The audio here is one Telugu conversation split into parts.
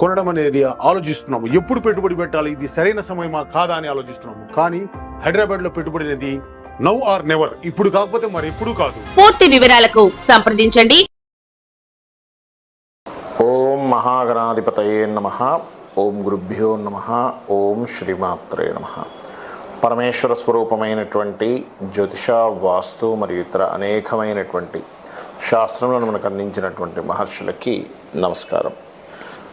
కొనడం అనేది ఆలోచిస్తున్నాము. ఎప్పుడు పెట్టుబడి పెట్టాలి? ఇది సరైన సమయమా? కాదా అని ఆలోచిస్తున్నాము. కానీ హైదరాబాద్లో పెట్టుబడి అనేది నౌ ఆర్ నెవర్. ఇప్పుడు కాకపోతే మరి ఎప్పుడు కాదు. పూర్తి వివరాలకు సంప్రదించండి. ఓం మహాగణాధిపతయే నమ. ఓం గురుభ్యో నమ. ఓం శ్రీమాత్రే నమ. పరమేశ్వర స్వరూపమైనటువంటి జ్యోతిష వాస్తు మరియు ఇతర అనేకమైనటువంటి శాస్త్రములను మనకు అందించినటువంటి మహర్షులకి నమస్కారం.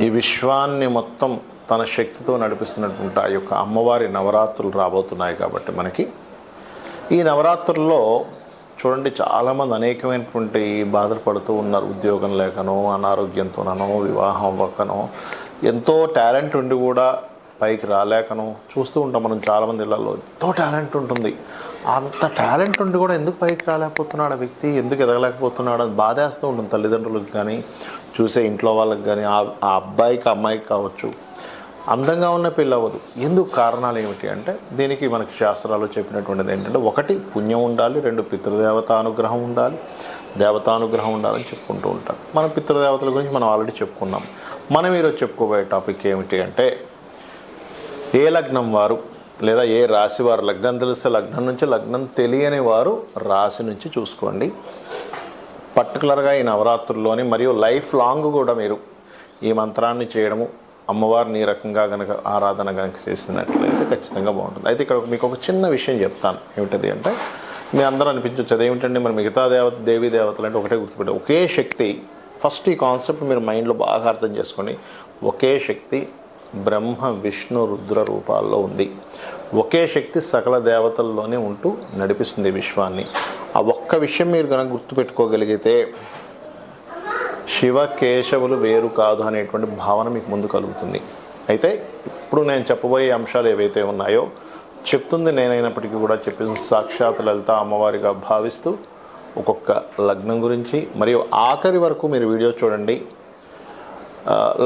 ఈ విశ్వాన్ని మొత్తం తన శక్తితో నడిపిస్తున్నటువంటి ఆ యొక్క అమ్మవారి నవరాత్రులు రాబోతున్నాయి కాబట్టి మనకి. ఈ నవరాత్రుల్లో చూడండి చాలామంది అనేకమైనటువంటి బాధలు పడుతూ ఉన్నారు. ఉద్యోగం లేకనో అనారోగ్యంతోనో వివాహం అవ్వకనో ఎంతో టాలెంట్ ఉండి కూడా పైకి రాలేకనో చూస్తూ ఉంటాం మనం చాలామంది ఇళ్ళలో. ఎంతో టాలెంట్ ఉంటుంది. అంత టాలెంట్ ఉండి కూడా ఎందుకు పైకి రాలేకపోతున్నాడు ఆ వ్యక్తి? ఎందుకు ఎదగలేకపోతున్నాడు? అది బాధేస్తూ ఉంటుంది తల్లిదండ్రులకు కానీ చూసే ఇంట్లో వాళ్ళకి కానీ ఆ ఆ అబ్బాయికి అమ్మాయికి కావచ్చు. అందంగా ఉన్న పెళ్ళి అవ్వదు. ఎందుకు కారణాలు ఏమిటి అంటే దీనికి మనకి శాస్త్రాలు చెప్పినటువంటిది ఏంటంటే ఒకటి పుణ్యం ఉండాలి రెండు పితృదేవత అనుగ్రహం ఉండాలి దేవతానుగ్రహం ఉండాలని చెప్పుకుంటూ ఉంటారు. మన పితృదేవతల గురించి మనం ఆల్రెడీ చెప్పుకున్నాం. మనం ఈరోజు చెప్పుకోబోయే టాపిక్ ఏమిటి అంటే ఏ లగ్నం వారు లేదా ఏ రాశి వారు లగ్నం తెలిస్తే లగ్నం నుంచి లగ్నం తెలియని వారు రాశి నుంచి చూసుకోండి. పర్టికులర్గా ఈ నవరాత్రుల్లోని మరియు లైఫ్ లాంగ్ కూడా మీరు ఈ మంత్రాన్ని చేయడము అమ్మవారిని ఈ రకంగా కనుక ఆరాధన కనుక చేసినట్లయితే ఖచ్చితంగా బాగుంటుంది. అయితే ఇక్కడ మీకు ఒక చిన్న విషయం చెప్తాను. ఏమిటది అంటే మీ అందరూ అనిపించవచ్చు అదేమిటంటే మరి మిగతా దేవత దేవీ దేవతలు అంటే ఒకటే గుర్తుపెట్టే ఒకే శక్తి ఫస్ట్ ఈ కాన్సెప్ట్ మీరు మైండ్లో బాగా అర్థం చేసుకొని ఒకే శక్తి బ్రహ్మ విష్ణు రుద్ర రూపాల్లో ఉంది. ఒకే శక్తి సకల దేవతల్లోనే ఉంటూ నడిపిస్తుంది విశ్వాన్ని. ఆ ఒక్క విషయం మీరు కనుక గుర్తుపెట్టుకోగలిగితే శివ కేశవులు వేరు కాదు అనేటువంటి భావన మీకు ముందు కలుగుతుంది. అయితే ఇప్పుడు నేను చెప్పబోయే అంశాలు ఏవైతే ఉన్నాయో చెప్తుంది నేనైనప్పటికీ కూడా చెప్పిన సాక్షాత్ లలిత అమ్మవారిగా భావిస్తూ ఒక్కొక్క లగ్నం గురించి మరియు ఆఖరి వరకు మీరు వీడియో చూడండి.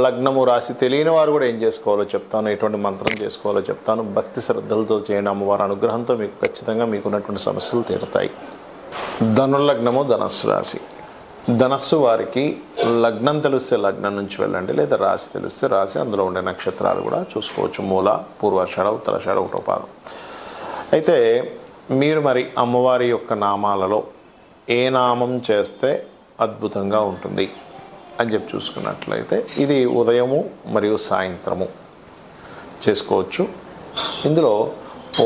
లగ్నము రాసి తెలియని వారు కూడా ఏం చేసుకోవాలో చెప్తాను ఎటువంటి మంత్రం చేసుకోవాలో చెప్తాను. భక్తి శ్రద్ధలతో చేయండి అమ్మవారి అనుగ్రహంతో మీకు ఖచ్చితంగా మీకున్నటువంటి సమస్యలు తీరుతాయి. ధనుర్లగ్నము ధనస్సు రాశి. ధనస్సు వారికి లగ్నం తెలిస్తే లగ్నం నుంచి వెళ్ళండి లేదా రాశి తెలిస్తే రాశి అందులో ఉండే నక్షత్రాలు కూడా చూసుకోవచ్చు. మూల పూర్వాషాఢ ఉత్తరాషాఢ ఒకటో పాదం అయితే మీరు మరి అమ్మవారి యొక్క నామాలలో ఏ నామం చేస్తే అద్భుతంగా ఉంటుంది? అని చెప్పి చూసుకున్నట్లయితే ఇది ఉదయము మరియు సాయంత్రము చేసుకోవచ్చు. ఇందులో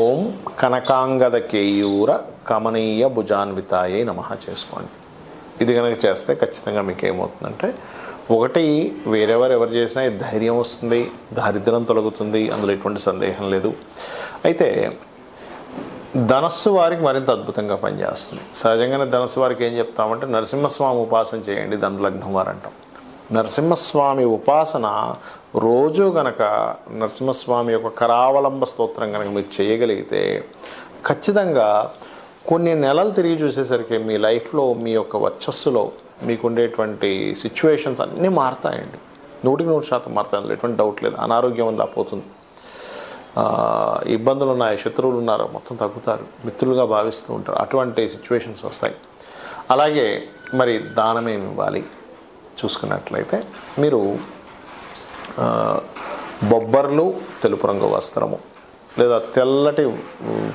ఓం కనకాంగద కేయూర కమనీయ భుజాన్వితాయే నమ చేసుకోండి. ఇది కనుక చేస్తే ఖచ్చితంగా మీకు ఏమవుతుందంటే ఒకటి వేరెవరు ఎవరు చేసినా ధైర్యం వస్తుంది దారిద్ర్యం తొలగుతుంది అందులో ఎటువంటి సందేహం లేదు. అయితే ధనస్సు వారికి మరింత అద్భుతంగా పనిచేస్తుంది. సహజంగానే ధనస్సు వారికి ఏం చెప్తామంటే నరసింహస్వామి ఉపాసన చేయండి ధనులగ్నం వారు అంటాం. నరసింహస్వామి ఉపాసన రోజు గనక నరసింహస్వామి యొక్క కరావలంబ స్తోత్రం కనుక మీరు చేయగలిగితే ఖచ్చితంగా కొన్ని నెలలు తిరిగి చూసేసరికి మీ లైఫ్లో మీ యొక్క వర్చస్సులో మీకు ఉండేటువంటి సిచ్యువేషన్స్ అన్నీ మారుతాయండి. నూటికి నూరు శాతం మారుతాయి. అందులో ఎటువంటి డౌట్ లేదు. అనారోగ్యం అంతా పోతుంది. ఇబ్బందులు ఉన్నాయి శత్రువులు ఉన్నారు మొత్తం తగ్గుతారు మిత్రులుగా భావిస్తూ ఉంటారు. అటువంటి సిచ్యువేషన్స్ వస్తాయి. అలాగే మరి దానం ఏమి ఇవ్వాలి. చూసుకున్నట్లయితే మీరు బొబ్బర్లు తెలుపు రంగు వస్త్రము లేదా తెల్లటి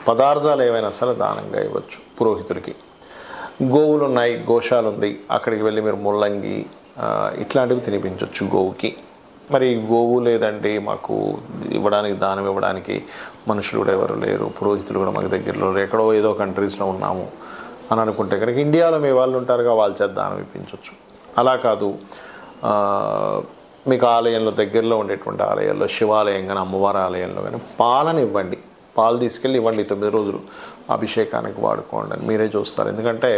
పదార్థాలు ఏవైనా సరే దానంగా ఇవ్వచ్చు పురోహితుడికి. గోవులు ఉన్నాయి గోశాల ఉంది అక్కడికి వెళ్ళి మీరు ముల్లంగి ఇట్లాంటివి తినిపించవచ్చు గోవుకి. మరి గోవు లేదండి మాకు ఇవ్వడానికి దానం ఇవ్వడానికి మనుషులు కూడా ఎవరు లేరు పురోహితులు కూడా మాకు దగ్గరలో లేరు. ఎక్కడో ఏదో కంట్రీస్లో ఉన్నాము అని అనుకుంటే కనుక ఇండియాలో మీ వాళ్ళు ఉంటారుగా వాళ్ళ చేత దానం ఇప్పించవచ్చు అలా కాదు మీకు ఆలయంలో దగ్గరలో ఉండేటువంటి ఆలయాల్లో శివాలయం కానీ అమ్మవారి ఆలయంలో కానీ పాలను ఇవ్వండి పాలు తీసుకెళ్ళి ఇవ్వండి తొమ్మిది రోజులు అభిషేకానికి వాడుకోండి అని మీరే చూస్తారు ఎందుకంటే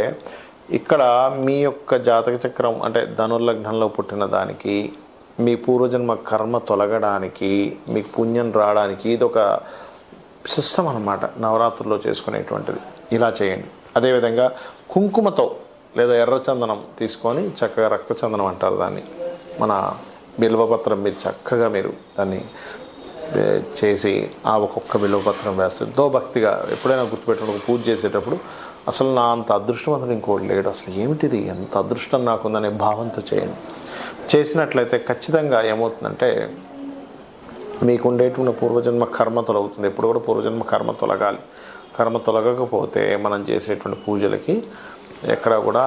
ఇక్కడ మీ యొక్క జాతక చక్రం అంటే ధనుర్లగ్నంలో పుట్టిన దానికి మీ పూర్వజన్మ కర్మ తొలగడానికి మీకు పుణ్యం రావడానికి ఇది ఒక సిస్టమ్ అనమాట నవరాత్రుల్లో చేసుకునేటువంటిది. ఇలా చేయండి. అదేవిధంగా కుంకుమతో లేదా ఎర్రచందనం తీసుకొని చక్కగా రక్తచందనం అంటారు దాన్ని. మన బిల్వపత్రం మీరు చక్కగా మీరు దాన్ని చేసి ఆ ఒక్కొక్క బిల్వపత్రం వేస్తే దో భక్తిగా ఎప్పుడైనా గుర్తుపెట్టుకుని పూజ చేసేటప్పుడు అసలు నా అంత అదృష్టవంతుడు ఇంకోటి లేడు. అసలు ఏమిటిది? ఎంత అదృష్టం నాకుందనే భావంతో చేయండి. చేసినట్లయితే ఖచ్చితంగా ఏమవుతుందంటే మీకు ఉండేటువంటి పూర్వజన్మ కర్మ తొలగుతుంది ఎప్పుడు కూడా పూర్వజన్మ కర్మ తొలగాలి. కర్మ తొలగకపోతే మనం చేసేటువంటి పూజలకి ఎక్కడ కూడా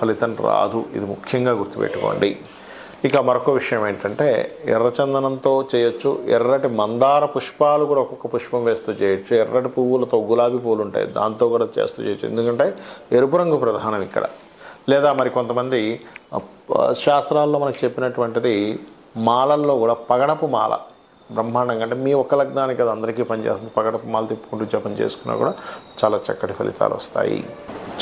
ఫలితం రాదు. ఇది ముఖ్యంగా గుర్తుపెట్టుకోండి. ఇక మరొక విషయం ఏంటంటే ఎర్రచందనంతో చేయొచ్చు ఎర్రటి మందార పుష్పాలు కూడా ఒక్కొక్క పుష్పం వేస్తూ చేయొచ్చు ఎర్రటి పువ్వులతో గులాబీ పువ్వులు ఉంటాయి దాంతో కూడా చేస్తూ చేయొచ్చు. ఎందుకంటే ఎరుపు రంగు ప్రధానం ఇక్కడ. లేదా మరి కొంతమంది శాస్త్రాల్లో మనకు చెప్పినటువంటిది మాలల్లో కూడా పగడపు మాల. బ్రహ్మాండంగా అంటే మీ ఒక్క లగ్నానికి అది అందరికీ పనిచేస్తుంది. పగడపు మాల తిప్పుకుంటూ జపం చేసుకున్నా కూడా చాలా చక్కటి ఫలితాలు వస్తాయి.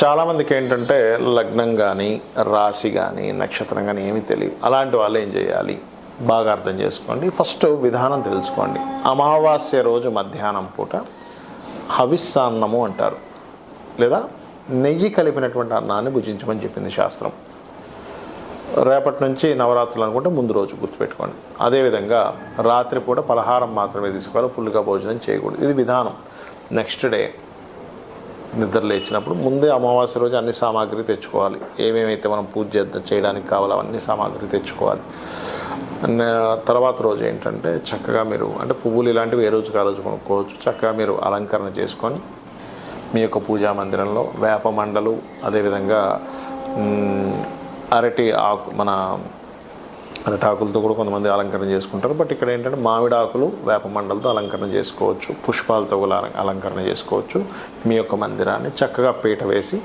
చాలామందికి ఏంటంటే లగ్నం కానీ రాశి కానీ నక్షత్రం కానీ ఏమీ తెలియదు. అలాంటి వాళ్ళు ఏం చేయాలి? బాగా అర్థం చేసుకోండి. ఫస్ట్ విధానం తెలుసుకోండి. అమావాస్య రోజు మధ్యాహ్నం పూట హవిస్సాన్నము అంటారు. లేదా నెయ్యి కలిపినటువంటి అన్నాన్ని భుజించమని చెప్పింది శాస్త్రం. రేపటి నుంచి నవరాత్రులు అనుకుంటే ముందు రోజు గుర్తుపెట్టుకోండి. అదేవిధంగా రాత్రి పూట పలహారం మాత్రమే తీసుకోవాలి. ఫుల్గా భోజనం చేయకూడదు. ఇది విధానం. నెక్స్ట్ డే నిద్ర లేచినప్పుడు ముందే అమావాస్య రోజు అన్ని సామాగ్రి తెచ్చుకోవాలి. ఏమేమైతే మనం పూజ చేయడానికి కావాలో అవన్నీ సామాగ్రి తెచ్చుకోవాలి. తర్వాత రోజు ఏంటంటే చక్కగా మీరు అంటే పువ్వులు ఇలాంటివి ఏ రోజుకి ఆ కొనుక్కోవచ్చు. చక్కగా మీరు అలంకరణ చేసుకొని మీ యొక్క పూజా మందిరంలో వేప మండలు అదేవిధంగా అరటి ఆకు మన అరటి ఆకులతో కూడా కొంతమంది అలంకరణ చేసుకుంటారు. బట్ ఇక్కడ ఏంటంటే మామిడి ఆకులు వేప మండలతో అలంకరణ చేసుకోవచ్చు. పుష్పాలతో కూడా అలం- అలంకరణ చేసుకోవచ్చు. మీ యొక్క మందిరాన్ని చక్కగా పీట వేసి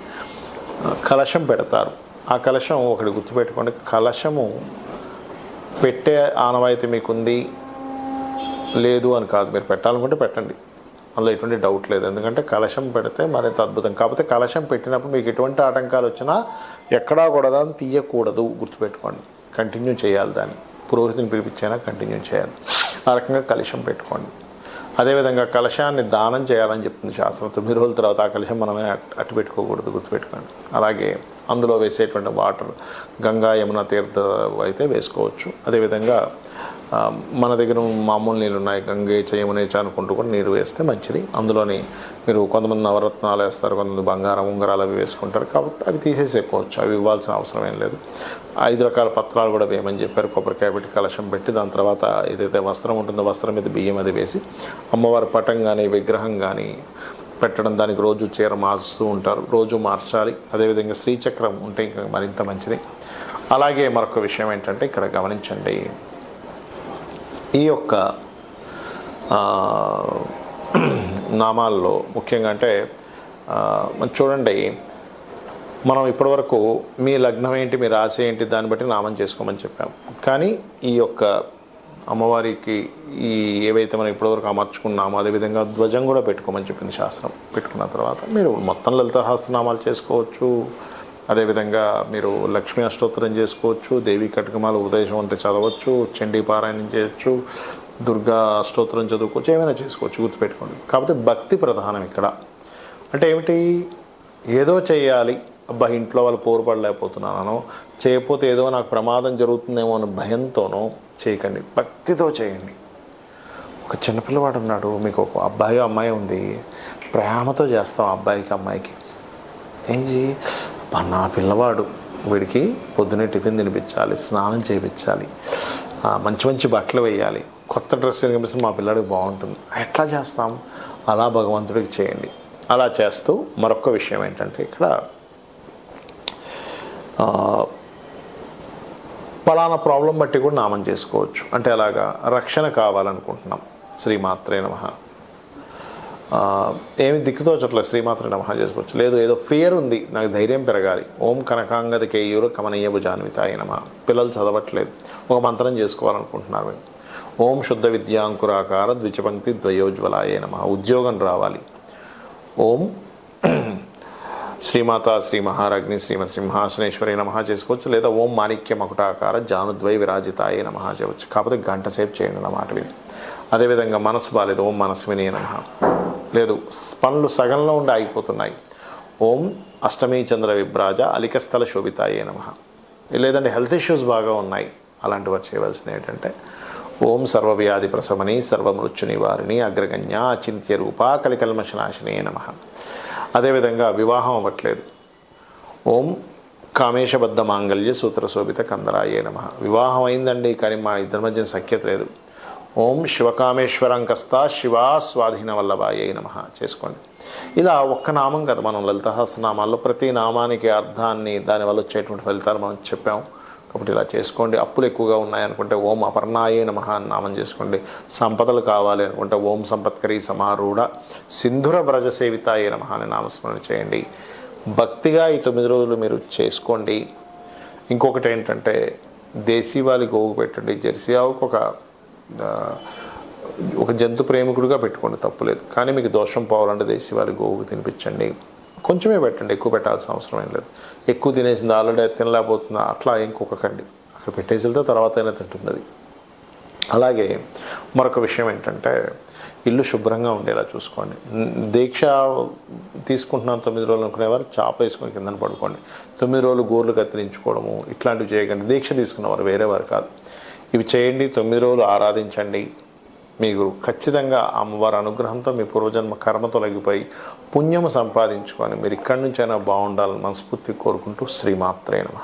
కలశం పెడతారు. ఆ కలశం ఒకటి గుర్తుపెట్టుకోండి. కలశము పెట్టే ఆనవాయితీ మీకుంది? లేదు అని కాదు. మీరు పెట్టాలనుకుంటే పెట్టండి. అందులో ఎటువంటి డౌట్ లేదు. ఎందుకంటే కలశం పెడితే మరింత అద్భుతం. కాకపోతే కలశం పెట్టినప్పుడు మీకు ఎటువంటి ఆటంకాలు వచ్చినా ఎక్కడా కూడా దాన్ని తీయకూడదు. గుర్తుపెట్టుకోండి. కంటిన్యూ చేయాలి దాన్ని. పురోహితుని పిలిపించైనా కంటిన్యూ చేయాలి. ఆ రకంగా కలశం పెట్టుకోండి. అదేవిధంగా కలశాన్ని దానం చేయాలని చెప్తుంది శాస్త్రం. తొమ్మిది రోజుల తర్వాత ఆ కలశం మనమే అట్- అట్టు పెట్టుకోకూడదు గుర్తుపెట్టుకోండి. అలాగే అందులో వేసేటువంటి వాటర్ గంగా యమున తీర్థ అయితే వేసుకోవచ్చు. అదేవిధంగా మన దగ్గర మామూలు నీళ్ళు ఉన్నాయి. గంగే చేయమునేచ అనుకుంటూ కూడా నీరు వేస్తే మంచిది. అందులోని మీరు కొంతమంది నవరత్నాలు వేస్తారు కొంతమంది బంగారం ఉంగరాలు అవి వేసుకుంటారు కాబట్టి అవి తీసేసేసుకోవచ్చు అవి ఇవ్వాల్సిన అవసరం ఏం లేదు. ఐదు రకాల పత్రాలు కూడా వేయమని చెప్పారు. కొబ్బరికాయ పెట్టి కలశం పెట్టి దాని తర్వాత ఏదైతే వస్త్రం ఉంటుందో వస్త్రం మీద బియ్యం అది వేసి అమ్మవారి పటం కానీ విగ్రహం కానీ పెట్టడం దానికి రోజు చీర మార్చుతూ ఉంటారు. రోజు మార్చాలి. అదేవిధంగా శ్రీచక్రం ఉంటే ఇంకా మరింత మంచిది. అలాగే మరొక విషయం ఏంటంటే ఇక్కడ గమనించండి. ఈ యొక్క నామాల్లో ముఖ్యంగా అంటే చూడండి మనం ఇప్పటివరకు మీ లగ్నం ఏంటి మీ రాశి ఏంటి దాన్ని బట్టి నామం చేసుకోమని చెప్పాం. కానీ ఈ యొక్క అమ్మవారికి ఈ ఏవైతే మనం ఇప్పటివరకు అమర్చుకున్నామో అదేవిధంగా ధ్వజం కూడా పెట్టుకోమని చెప్పింది శాస్త్రం. పెట్టుకున్న తర్వాత మీరు మొత్తం లలిత సహస్రనామాలు చేసుకోవచ్చు. అదేవిధంగా మీరు లక్ష్మీ అష్టోత్తరం చేసుకోవచ్చు దేవి కటకమాల ఉదయం అంటే చదవచ్చు చండీ పారాయణం చేయొచ్చు దుర్గా అష్టోత్తరం చదువుకోవచ్చు ఏమైనా చేసుకోవచ్చు గుర్తుపెట్టుకోండి. కాకపోతే భక్తి ప్రధానం ఇక్కడ. అంటే ఏమిటి? ఏదో చేయాలి. అబ్బా ఇంట్లో వాళ్ళు పోరుపడలేకపోతున్నానో చేయకపోతే ఏదో నాకు ప్రమాదం జరుగుతుందేమో అని భయంతోనో చేయకండి. భక్తితో చేయండి. ఒక చిన్నపిల్లవాడు ఉన్నాడు మీకు ఒక అబ్బాయి అమ్మాయి ఉంది. ప్రేమతో చేస్తాం ఆ అబ్బాయికి అమ్మాయికి. ఏంటి? "అబ్బా, నా పిల్లవాడు వీడికి పొద్దునే టిఫిన్ తినిపించాలి స్నానం చేయించాలి మంచి మంచి బట్టలు వేయాలి కొత్త డ్రెస్ కనిపిస్తే మా పిల్లాడికి బాగుంటుంది. ఎట్లా చేస్తాం? అలా భగవంతుడికి చేయండి. అలా చేస్తూ మరొక విషయం ఏంటంటే ఇక్కడ పలానా ప్రాబ్లం బట్టి కూడా నామం చేసుకోవచ్చు. అంటే అలాగా రక్షణ కావాలనుకుంటున్నాం. శ్రీమాత్రే నమ. ఏమి దిక్కుతోచట్లేదు శ్రీమాత్రే నమహ చేసుకోవచ్చు. లేదు ఏదో ఫియర్ ఉంది నాకు ధైర్యం పెరగాలి. ఓం కనకాంగద కేయూరు కమనీయపు భుజాన్వితాయ నమ. పిల్లలు చదవట్లేదు. ఒక మంత్రం చేసుకోవాలనుకుంటున్నారు మేము ఓం శుద్ధ విద్యాంకురాకార ద్విచపంక్తి ద్వయోజ్వలాయ నమ. ఉద్యోగం రావాలి. ఓం శ్రీమాత శ్రీ మహారాజ్ని శ్రీమత్ సింహాసనేశ్వరి నమ చేసుకోవచ్చు. లేదా ఓం మాణిక్య మకుటాకార జానుద్వై విరాజితాయ నమ చేయవచ్చు. కాకపోతే గంట సేపు చేయండి అన్నమాట విని అదేవిధంగా మనసు బాలేదు ఓం మనస్విని నమ. లేదు పనులు సగంలో ఉండి ఆగిపోతున్నాయి. ఓం అష్టమీ చంద్ర విభ్రాజ అలికస్థల శోభితాయే నమ. లేదంటే హెల్త్ ఇష్యూస్ బాగా ఉన్నాయి. అలాంటి వారు చేయవలసింది ఏంటంటే ఓం సర్వవ్యాధి ప్రసమని సర్వమృత్యు నివారిణి అగ్రగణ్య అచింత్య రూప కలికల్మశనాశినే నమ. అదేవిధంగా వివాహం అవ్వట్లేదు. ఓం కామేశబద్ధ మాంగళ్య సూత్ర శోభిత కందరాయే నమ. వివాహం అయిందండి కానీ మా ఇద్దరి మధ్య సఖ్యత లేదు. ఓం శివకామేశ్వరం కస్త శివా స్వాధీన వల్లభాయే నమ. చేసుకోండి. ఇలా ఒక్క నామం కదా మనం లలితహాసనామాల్లో ప్రతి నామానికి అర్థాన్ని దానివల్ల వచ్చేటువంటి ఫలితాలు మనం చెప్పాం. కాబట్టి ఇలా చేసుకోండి. అప్పులు ఎక్కువగా ఉన్నాయనుకుంటే ఓం అపర్ణాయే నమ అని నామం చేసుకోండి. సంపదలు కావాలి అనుకుంటే ఓం సంపత్కరి సమారూఢ సింధుర వ్రజ సేవితాయే నమ అని నామస్మరణ చేయండి. భక్తిగా ఈ తొమ్మిది రోజులు మీరు చేసుకోండి. ఇంకొకటి ఏంటంటే దేశీవాళి గోగు గోవు పెట్టండి. జెర్సీ ఆవుకు ఒక ఒక జంతు ప్రేమికుడిగా పెట్టుకోండి తప్పులేదు కానీ మీకు దోషం పోవాలంటే దేశీ గోవుకు తినిపించండి. కొంచెమే పెట్టండి ఎక్కువ పెట్టాల్సిన అవసరం ఏం లేదు. ఎక్కువ తినేసింది ఆల్రెడీ తినలేకపోతుందా? అట్లా ఇంకొకకండి అక్కడ పెట్టేసి వెళ్తే తర్వాత అయినా తింటుంది అది అలాగే మరొక విషయం ఏంటంటే ఇల్లు శుభ్రంగా ఉండేలా చూసుకోండి. దీక్ష తీసుకుంటున్నాను తొమ్మిది రోజులు అనుకునేవారు చాప వేసుకొని కిందన పడుకోండి. తొమ్మిది రోజులు గోర్లు కత్తిరించుకోవడము ఇట్లాంటివి చేయకండి. దీక్ష తీసుకున్నవారు వేరే వారు కాదు. ఇవి చేయండి తొమ్మిది రోజులు ఆరాధించండి. మీకు ఖచ్చితంగా అమ్మవారి అనుగ్రహంతో మీ పూర్వజన్మ కర్మ తొలగిపోయి పుణ్యము సంపాదించుకొని మీరు ఇక్కడి నుంచైనా బాగుండాలని మనస్ఫూర్తి కోరుకుంటూ శ్రీమాత్రే నమ.